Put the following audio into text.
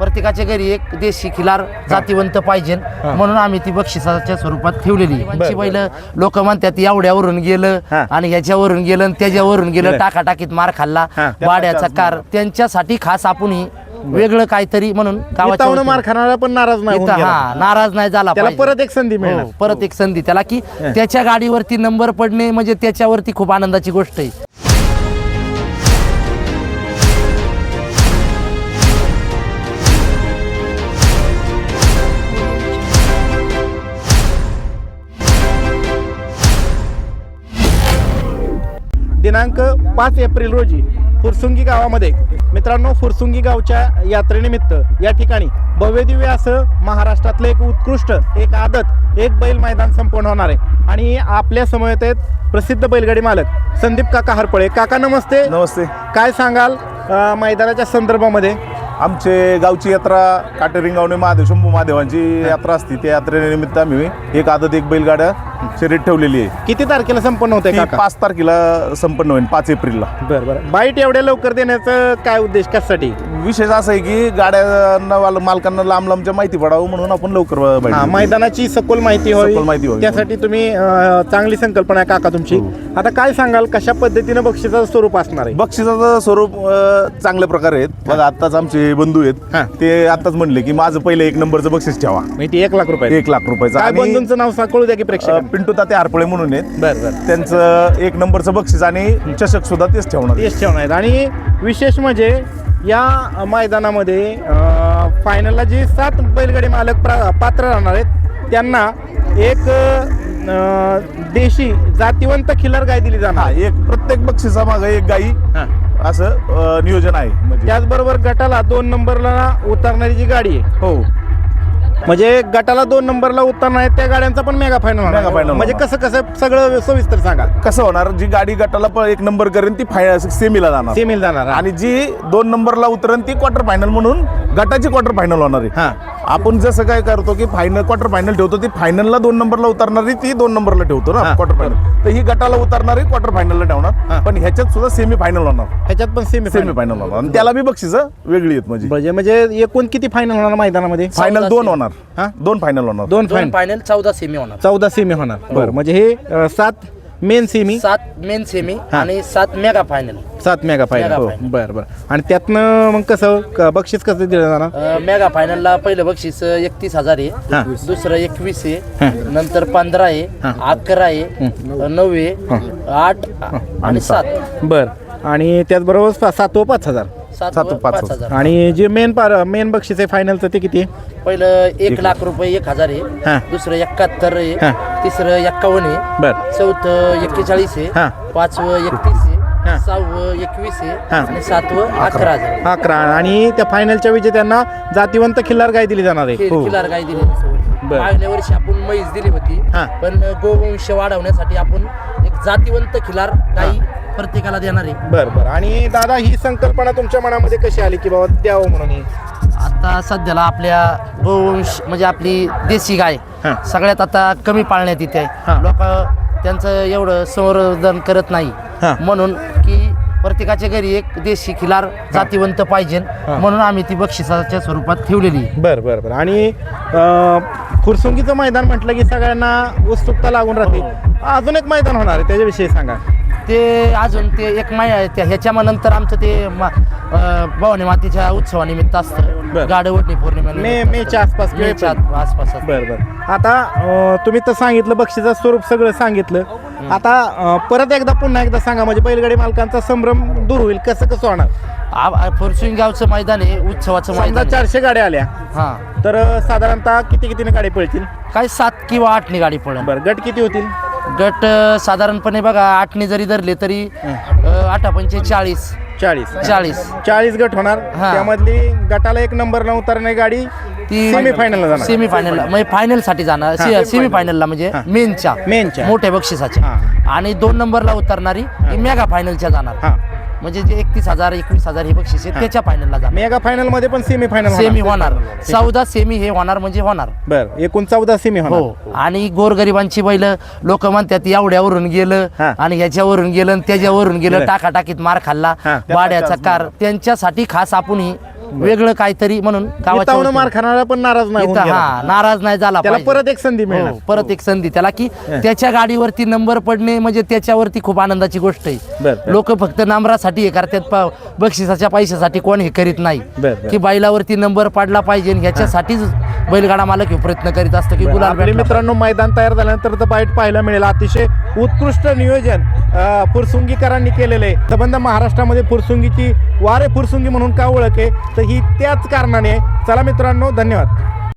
प्रत्येकाच्या घरी एक देशी खिलार जातीवंत पाहिजे. म्हणून आम्ही ती बक्षिसाच्या स्वरूपात ठेवलेली आहे. बैल लोक म्हणतात एवढ्यावरून गेलं. आणि ह्याच्यावरून गेलं आणि त्याच्यावरून गेलं टाकाटाकीत मार खाल्ला. वाड्याचा कार. त्यांच्यासाठी खास आपण ही वेगळं काहीतरी म्हणून गावाच्या मार खाणारा पण नाराज नाही. हा नाराज नाही झाला त्याला. परत एक संधी हो, परत एक संधी. त्याला की त्याच्या गाडीवरती नंबर पडणे म्हणजे त्याच्यावरती खूप आनंदाची गोष्ट आहे. दिनांक पाच एप्रिल रोजी फुरसुंगी गावामध्ये मित्रांनो फुरसुंगी गावच्या यात्रेनिमित्त या ठिकाणी भव्यदिव्य असं महाराष्ट्रातलं एक उत्कृष्ट एक आदत एक बैल मैदान संपन्न होणार आहे. आणि आपल्या समवेत आहेत प्रसिद्ध बैलगाडी मालक संदीप काका हरपळे. काका नमस्ते. नमस्ते. काय सांगाल अं, मैदानाच्या संदर्भामध्ये? आमचे गावची यात्रा काटेरिंगावणे महादेव शंभू महादेवांची यात्रा असते. त्या यात्रेनिमित्त आम्ही एक आदत एक बैलगाड्या शर्यत ठेवलेली आहे. किती तारखेला संपन्न होते ती पाच तारखेला संपन्न होईल पाच एप्रिलला. बरं बरं. बाईट एवढ्या लवकर देण्याचं काय उद्देश? कशासाठी? विशेष असं आहे की गाड्यांना वाल- मालकांना लांब लांबच्या माहिती पडावं म्हणून आपण लवकर हा. मैदानाची सखोल माहिती सखोल माहिती. त्यासाठी तुम्ही अं, चांगली संकल्पना आहे काका तुमची. हो. आता काय सांगाल कशा पद्धतीनं बक्षिसाचं स्वरूप असणार आहे? बक्षिसाचं स्वरूप अं, चांगल्या प्रकारे आहेत. बघा आत्ताच आमचे बंधू हा. आहेत ते आताच म्हणले की माझं पहिलं एक नंबरचं बक्षीस ठेवा. माहिती एक लाख रुपये एक लाख रुपयाचं. काय आणि बंधूंचं नाव सा- कळू द्या की अं, प्रेक्षक पिंटू ताते हरपळे म्हणून आहेत. बरं बरं. त्यांचं एक नंबरचं बक्षीस आणि चषक सुद्धा तेच ठेवणार तेच ठेवणार आहेत. आणि विशेष म्हणजे या मैदानामध्ये फायनलला जी सात बैलगाडी मालक प्रा- पात्र राहणार आहेत त्यांना एक अं, देशी जातीवंत खिल्लार गाय दिली हा जाणार एक प्रत्येक बक्षिसा मागे एक गाई हा. असं अं, नियोजन आहे. म्हणजे त्याचबरोबर गटाला दोन नंबरला उतरणारी जी गाडी आहे. हो. म्हणजे गटाला दोन नंबरला उतरणार आहेत त्या गाड्यांचा पण मेगा फायनल होणार. Mega final म्हणजे होणार. कसं कसं सगळं सविस्तर सांगा कसं होणार जी गाडी गटाला प- एक नंबर करेन ती फाय सेमीला जाणार. सेमील जाणार. आणि जी दोन नंबरला उतरेन ती क्वार्टर फायनल म्हणून गटाची क्वार्टर फायनल होणार आहे. हा. आपण जसं काय करतो की फायनल क्वार्टर फायनल ठेवतो ती फायनलला दोन नंबरला उतरणारी ती दोन नंबरला ठेवतो हा. ना क्वार्टर फायनल तर ही गटाला उतरणारी क्वार्टर फायनलला हा. ठेवणार. पण ह्याच्यात सुद्धा सेमी फायनल होणार. ह्याच्यात पण सेमी सेमी फायनल होणार. आणि त्याला बी बक्षीस वेगळी आहेत म्हणजे म्हणजे म्हणजे एकूण किती फायनल होणार मैदानामध्ये? फायनल दोन. होणार. हा? दोन फायनल होणार. दोन फायनल फायनल चौदा सेमी होणार. चौदा सेमी होणार. बरं म्हणजे हे सात मेन सेमी सात मेन सेमी हा. आणि सात मेगा फायनल सात मेगा फायनल हो. बरं बरं. आणि त्यातनं मग कसं क- बक्षीस कसं दिलं जाणार? मेगा फायनलला पहिलं बक्षीस एकतीस हजार हा. आहे दुसरं एकवीस हा. आहे नंतर पंधरा आहे. हा. अकरा आहे. नऊ आहे. आठ आणि सात. बरं. आणि त्याचबरोबर सा- सातवं पाच हजार. सात सात, व पाच हजार. आणि जे मेन पार मेन बक्षीस आहे फायनलचं ते किती आहे? पहिलं एक लाख रुपये एक हजार हा. आहे दुसरं एकाहत्तर आहे. हा. तिसरं एक्कावन्न आहे. बरं. चौथं एक्केचाळीस हा. आहे पाचवं एकतीस हा. आहे सहावं एकवीस हा. आहे आणि सातवं अकरा. हजार. अकरा. आणि त्या फायनलच्या विजेत्यांना जातीवंत खिल्लार गाय दिली जाणार आहे. हे. किलार गाय दिली बरं. मागल्या वर्षी आपण म्हैस दिली होती. हा. पण गोवंश वाढवण्यासाठी आपण एक जातीवंत खिलार गाई प्रत्येकाला देणार आहे. बरं बरं. आणि दादा ही संकल्पना तुमच्या मनामध्ये कशी आली की बाबा द्यावं म्हणून हे? आता सध्याला आपल्या गोवंश म्हणजे आपली देशी गाय हा. सगळ्यात आता कमी पाळण्यात येते. हा. लोक त्यांचं एवढं संवर्धन करत नाही. हा. म्हणून की प्रत्येकाच्या घरी एक देशी खिलार जातीवंत पाहिजे. म्हणून आम्ही ती बक्षिसाच्या स्वरूपात ठेवलेली. आहे. बरं बरं बरं. आणि अं, फुरसुंगीचं मैदान म्हटलं की सगळ्यांना उत्सुकता लागून राहते. अजून एक मैदान होणार आहे त्याच्याविषयी सांगा. ते अजून ते एक माय त्या ह्याच्या मग नंतर आमचं ते भवानी मातेच्या उत्सवानिमित्त असतं. वडणी पौर्णिमा मे मेच्या आसपास मेच्या. आसपास. बरं बरं. आता तुम्ही तर सांगितलं बक्षीचं स्वरूप सगळं सांगितलं. आता परत एकदा पुन्हा एकदा सांगा म्हणजे बैलगाडी मालकांचा संभ्रम दूर होईल कसं कसं होणार? फुरसुंग गावचं मैदान आहे उत्सवाचं मैदान. चारशे गाड्या आल्या. हा. तर साधारणतः किती कितीने गाडी पळतील? काय सात किंवा आठनी गाडी पडेल बरं गट किती होतील? गट अ, साधारणपणे बघा आठनी जरी धरले तरी आठा पंचे चाळीस. चाळीस. चाळीस. चाळीस गट होणार. हा. त्यामधली गटाला एक नंबर उतरणारी गाडी ती सेमी फायनलला जाणार. सेमी फायनलला म्हणजे फायनलसाठी जाणार. सेमी फायनलला म्हणजे हा. मेनच्या मेनच्या. मोठ्या बक्षिसाच्या. हा. आणि दोन नंबरला उतरणारी ही. मेगा फायनलच्या जाणार. हा. म्हणजे जे एकतीस हजार एकवीस हजार हे बक्षीस आहे त्याच्या फायनलला जाणार. मेगा फायनलमध्ये पण सेमी फायनल सेमी होणार. चौदा सेमी हे होणार म्हणजे होणार. बर एकूण चौदा सेमी होणार. हो. आणि गोरगरिबांची बैल लोक म्हणतात एवढ्यावरून गेलं हा. आणि ह्याच्यावरून गेलं आणि त्याच्यावरून गेलं. टाकाटाकीत मार खाल्ला हा. वाड्याचा कार. त्यांच्यासाठी खास आपण ही वेगळं काहीतरी म्हणून गावाच्या इथं वतीने- मार खाणारा पण नाराज नाही होऊन इथं गेला. हा नाराज नाही झाला त्याला पाहिजे. परत एक संधी हो, मिळणार परत एक संधी त्याला की त्याच्या गाडीवरती नंबर पडणे म्हणजे त्याच्यावरती खूप आनंदाची गोष्ट बर, आहे. लोक फक्त नंबरासाठी हे करतात प- बक्षिसाच्या पैशासाठी कोण हे करीत नाही बर. की बैलावरती नंबर पडला पाहिजे आणि ह्याच्यासाठीच बैलगाडा मालक हे प्रयत्न करीत असतो की गुलाल आपले भेटला. मित्रांनो मैदान तयार झाल्यानंतर तर बाईट पाहायला मिळेल. अतिशय उत्कृष्ट नियोजन अं, फुरसुंगीकरांनी केलेलं आहे. संबंध महाराष्ट्रामध्ये फुरसुंगीची वारे फुरसुंगी म्हणून का ओळख आहे? तर ही त्याच कारणाने आहे. चला मित्रांनो धन्यवाद.